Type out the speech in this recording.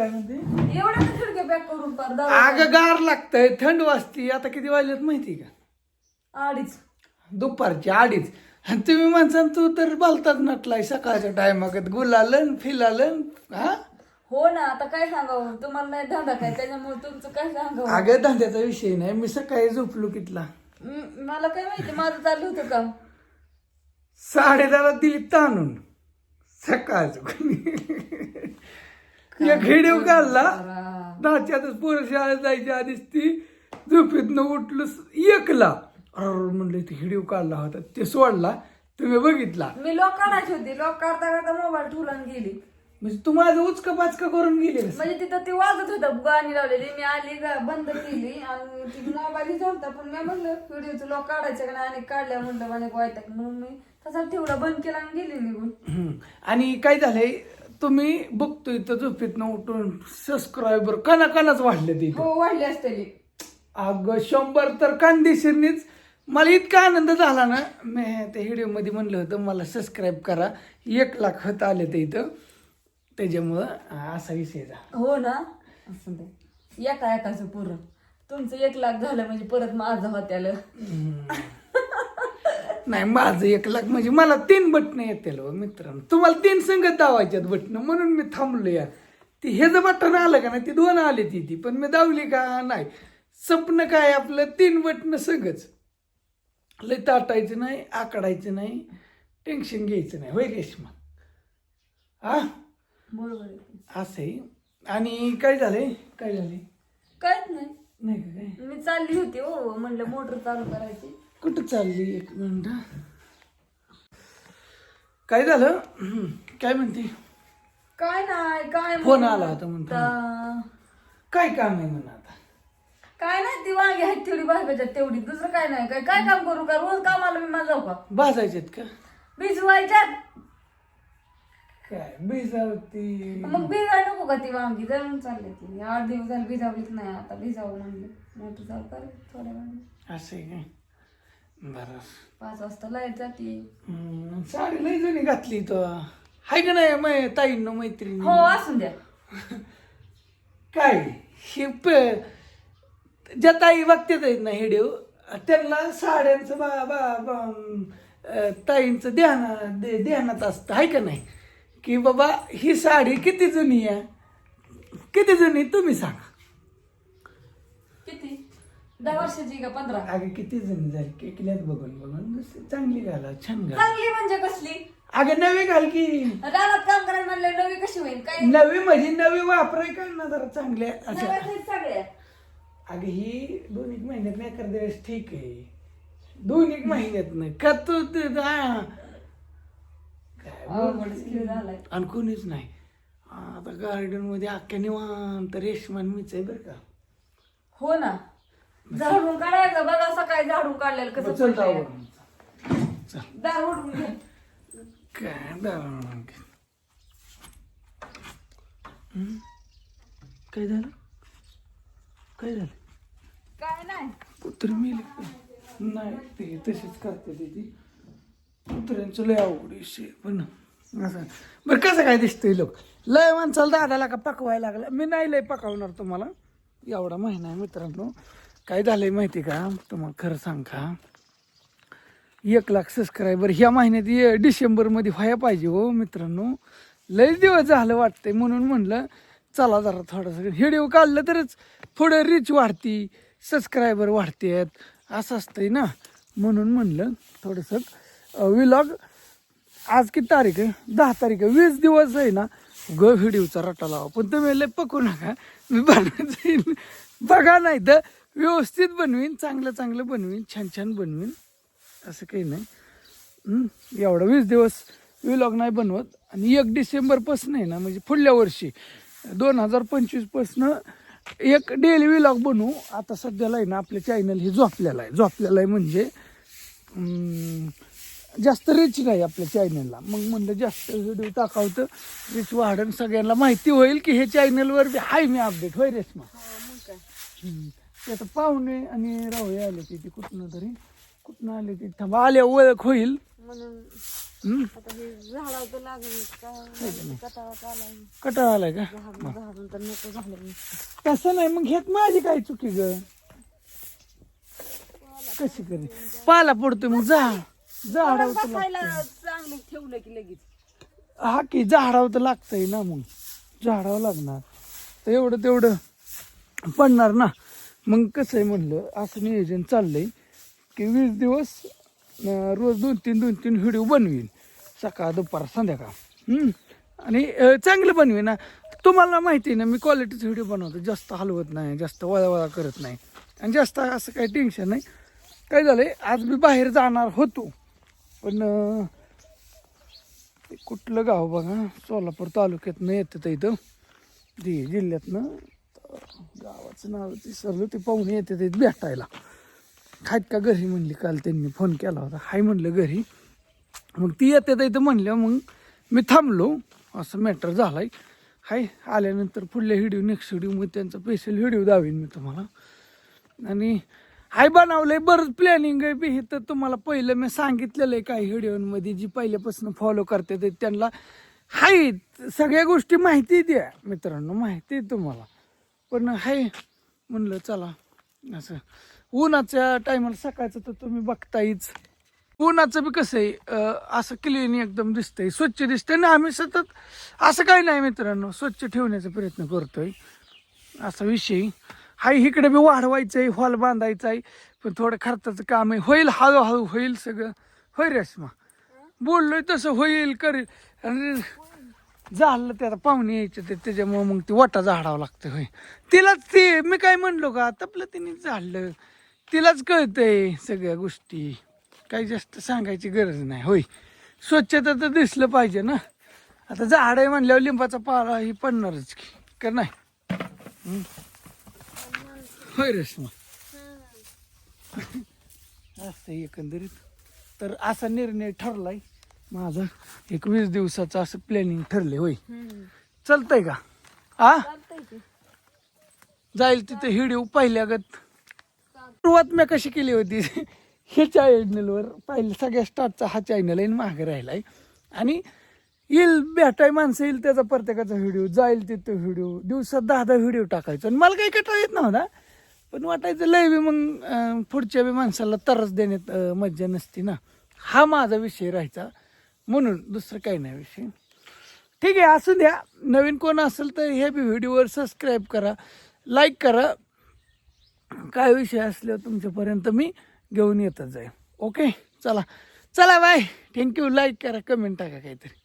काय म्हणते एवढं का खिडक्या पॅक करून पार अगं गार लागतंय थंड वाजती. आता किती वाजलेत माहिती का? अडीच. दुपारची अडीच. आणि तुम्ही म्हणसान तू तर बोलतात नटलाय सकाळच्या टायमागत. गुलालन फिलालन हा? हो ना आता काय सांगावं? तुम्हाला नाही धंदा काय त्याच्यामुळे तुमचं काय सांगावं? अगं धंद्याचा विषय नाही. मी सकाळी झोपलो कितला? म- मला काय माहिती माझं चाललं होतं का? साडेदहाला दिली ताणून सकाळचं. एक व्हिडिओ काढला. नाच्यातच पोरं शाळेत जायच्या आधीच ती झोपेतनं उठलो एकला. अरे म्हणलं ते व्हिडिओ काढला होता. ते सोडला. तुम्ही बघितला. मी लॉक काढायची होती. लॉक काढता काढता मोबाईल ठेवून गेली. म्हणजे तू माझं उचका पाचका करून गेले? म्हणजे तिथं ती वाजत होतं गाणी लावलेली. मी आली गा- बंद केली. आणि ती मोबाईल झालता पण मी म्हणलं व्हिडिओचं लॉक काढायचं का नाही? आणि काढल्या म्हणलं आणि वायताक म्हणून मी तसा ठेवला बंद केला आणि गेली निघून. हम्म. आणि काय झालंय? तुम्ही बघतोय तर झोपेतनं उठून सबस्क्रायबर कना कनाच वाढले ते हो वाढली असतेली. अगं शंभर तर कांदेशीरनीच. मला इतका आनंद झाला ना मी त्या व्हिडिओमध्ये म्हणलं होतं मला सबस्क्राईब करा. एक लाख होत आले ते इथं. त्याच्यामुळं असा विषय झाला. हो ना? असं ते. एका एकाचं पुरं. तुमचं एक लाख झालं म्हणजे परत माझं होत्याला. नाही माझं एक लाख म्हणजे मला तीन बटणं येतील हो मित्रांनो. तुम्हाला तीन संगत दावायच्यात बटणं म्हणून मी थांबलो या ती हे जर बटन आलं का नाही ती दोन आली ती ती पण मी दावली का नाही? स्वप्न काय आपलं? तीन बटणं सगळंच लय ताटायचं नाही आकडायचं नाही टेन्शन घ्यायचं नाही. होय रेश्मा? हा? बरोबर आहे. असं आहे. आणि काय झालंय? काय झालंय? काहीच नाही. नाही का काय? मी चालली होती हो म्हणलं मोटर चालू करायची. कुठं चालली? एक मिनिट काय झालं? काय म्हणते? काय नाही काय फोन आला होता म्हणतो. काय काम आहे म्हणा आता? काय नाही ती वांगी आहेत तेवढी भाजपाच्यात तेवढी. दुसरं काय नाही. काय काय काम करू का? रोज कामाला मी माझा जाऊ का? भाजायच्यात का? भिजवायच्यात. काय? भिजावती. मग भिजाय नको का ती वांगी? जळून चालले ती. आठ दिवस झाले भिजावलीच नाही आता. भिजावं म्हणलं. मोटर चालू कर थोड्या वेळाने. असं आहे काय बरं. पाच वाजता लाइट जाते. साडी लई जुनी घातली तो हाय का नाही मै ताईंनो मैत्रिणी? हो असून द्या. काय? हे प- ज्या ताई बघतात आहेत ना व्हिडिओ त्यांना साड्यांचं बा बा बा अं, ताईंचं ध्यान दे- ध्यानात असतं. आहे का नाही? की बाबा ही साडी किती जुनी आहे? किती जुनी? तुम्ही सांगा. किती? दहा वर्षाची का पंधरा? अगं किती जुनी झाली केकल्यात बघून बघून नुसती चांगली घाला छान घाल चांगली म्हणजे कसली? अगं नवी घाल की. रानात काम करायला म्हणलं नवी कशी होईल? काय? नवी म्हणजे नवी वापराय का ना जरा नव्याच आहेत सगळ्या अगं ही दोन एक महिन्यात नाही एखाद्या वेळेस ठीक आहे. दोन एक महिन्यात नाही का तू ते हा. काय झालाय. आणि कोणीच नाही. आता गार्डनमध्ये अख्ख्या निवांत रेशमान मीच आहे बरं का. हो ना. झाडून काढायचं. बघा सकाळी झाडून काढलेलं कसं चल पडलंय. जाऊ चल. दार उडून घे. काय दारू? काय झालं? काय झालं? काय नाही. कुत्र मेले का? नाही ते तशीच करते ते ती कुत्र्यांचं लय आवड विषय पण असं. बरं कसं काय दिसतंय लोक? लय माणसाला दादाला का पकवायला लागला? मी नाही लय पकवणार तुम्हाला. एवढा महिना आहे मित्रांनो. काय झालंय माहिती का? तुम्हाला खरं सांग का? एक लाख सबस्क्रायबर ह्या महिन्यात डिसेंबरमध्ये व्हायला पाहिजे हो मित्रांनो. लय दिवस झालं वाटतंय म्हणून म्हणलं चला जरा थोडंसं व्हिडिओ काढलं तरच थोडं रीच वाढती सबस्क्रायबर वाढतात. असं असतंय ना? म्हणून म्हणलं थोडंसं विलॉग आज किती तारीख आहे? दहा तारीख आहे. वीस दिवस आहे ना? ग व्हिडिओचा रटा लावा. पण तुम्ही लय पकू नका. मी बनवून बघा नाही तर व्यवस्थित बनवीन चांगलं चांगलं बनवीन छान छान बनवीन. असं काही नाही. हं? एवढं वीस दिवस विलॉग नाही बनवत. आणि एक डिसेंबरपासून आहे ना म्हणजे पुढल्या वर्षी दोन हजार पंचवीसपासनं एक डेली विलॉग बनवू. आता सध्याला आहे ना आपलं चॅनल हे झोपलेलं आहे. झोपलेलं आहे म्हणजे जास्त रिच नाही आपल्या चॅनलला मग म्हणलं जास्त व्हिडिओ टाकावं तर रिच वाढन. सगळ्यांना माहिती होईल की हे चॅनलवर बी आहे मी अपडेट होय रेश्मा? हम्म. ते आता पाहुणे आणि राहुळे आले ते कुठनं तरी. कुठनं आले ते? थांबा आल्या ओळख होईल. म्हणून हम्म? आता हे झाडावर तर लागेल काय कटाळा आलाय. कटाळा आलाय का? झाडून झाडून तर नको झालं मी कसं नाही मग घेत माझी काय चुकी ग? कशी करी? पाला पडतोय मग जा. झाडावर तर बसायला चांगलं ठेवलं की लगेच. हा की झाडावं तर लागतंय ना मग. झाडावं लागणार. तर एवढं तेवढं पडणार ना. मग कसं आहे म्हणलं असं नियोजन चाललंय की वीस दिवस रोज दोन तीन दोन तीन व्हिडिओ बनवीन सकाळ दुपार संध्याकाळ. आणि चांगलं बनवीन ना तुम्हाला माहिती आहे ना मी क्वालिटीचे व्हिडिओ बनवतो जास्त हलवत नाही जास्त वळा वळा करत नाही. आणि जास्त असं काही टेन्शन नाही. काय झालं आहे आज मी बाहेर जाणार होतो पण कुठलं गाव बघा सोलापूर तालुक्यातनं येतं तर इथं. जिल्ह्यातनं गावाचं नाव सरलं ते पाहुणे येते ते भेटायला. आहेत का घरी म्हणली काल त्यांनी फोन केला होता. हाय म्हणलं घरी. मग ती येते तर इथं म्हणलं मग मी थांबलो. असं मॅटर झालाय. हाय आल्यानंतर पुढल्या व्हिडिओ नेक्स्ट व्हिडिओ मग त्यांचा स्पेशल व्हिडिओ दावीन मी तुम्हाला. आणि हाय बनवलंय बरंच प्लॅनिंग आहे बी. हे तर तुम्हाला पहिलं मी सांगितलेलं आहे काही व्हिडिओमध्ये जी पहिल्यापासून फॉलो करते ते त्यांना हाय सगळ्या गोष्टी माहिती द्या. मित्रांनो माहिती आहे तुम्हाला. पण हाय म्हणलं चला. असं. उन्हाच्या टायमाला सकाळचं तर तुम्ही बघतायच. उन्हाचं बी कसं आहे असं क्लीन एकदम दिसतंय. स्वच्छ दिसतंय ना आम्ही सतत असं काही नाही मित्रांनो स्वच्छ ठेवण्याचा प्रयत्न करतोय. असा विषय. हाय इकडे बी आहे हॉल बांधायचा आहे पण थोडं खर्चाचं काम आहे. होईल हळूहळू होईल सगळं. होय रेश्मा. बोललोय तसं होईल करेल. आणि झालं ते आता पाहुणे यायचे ते त्याच्यामुळं मग ती वाटा झाडावं लागतं होय. तिलाच ते मी काय म्हणलो का तपलं तिने झाडलं. तिलाच कळतंय सगळ्या गोष्टी. काही जास्त सांगायची गरज नाही होय. स्वच्छता तर दिसलं पाहिजे ना. आता झाड आहे म्हणल्यावर लिंबाचा पाला ही पडणारच की का नाही? होय रेश्मा. असं एकंदरीत. तर असा निर्णय ठरलाय. माझा एक वीस दिवसाचं असं प्लॅनिंग ठरले होय. चालतंय का? आ? जाईल तिथे व्हिडिओ पहिल्यागत सुरुवात मी कशी केली होती? हे चॅनलवर पहिले सगळ्या स्टार्टचा हा चॅनल आहे मागे राहिलाय. आणि येईल भेटाय माणसं येईल त्याचा प्रत्येकाचा व्हिडिओ जाईल तिथं व्हिडिओ दिवसात दहा दहा व्हिडिओ टाकायचा. आणि मला काही कटाळ येत नव्हता. पण वाटायचं लय बी मग पुढच्या बी माणसाला तरच देण्यात मज्जा नसती ना. हा माझा विषय राहायचा. म्हणून दुसरं काही नाही विषय. ठीक आहे असू द्या. नवीन कोण असेल तर हे बी व्हिडिओवर सबस्क्राईब करा लाईक करा. काय विषय असल्यावर तुमच्यापर्यंत मी घेऊन येतच जाईल ओके? चला. चला बाय. थँक्यू लाईक करा कमेंट टाका काहीतरी.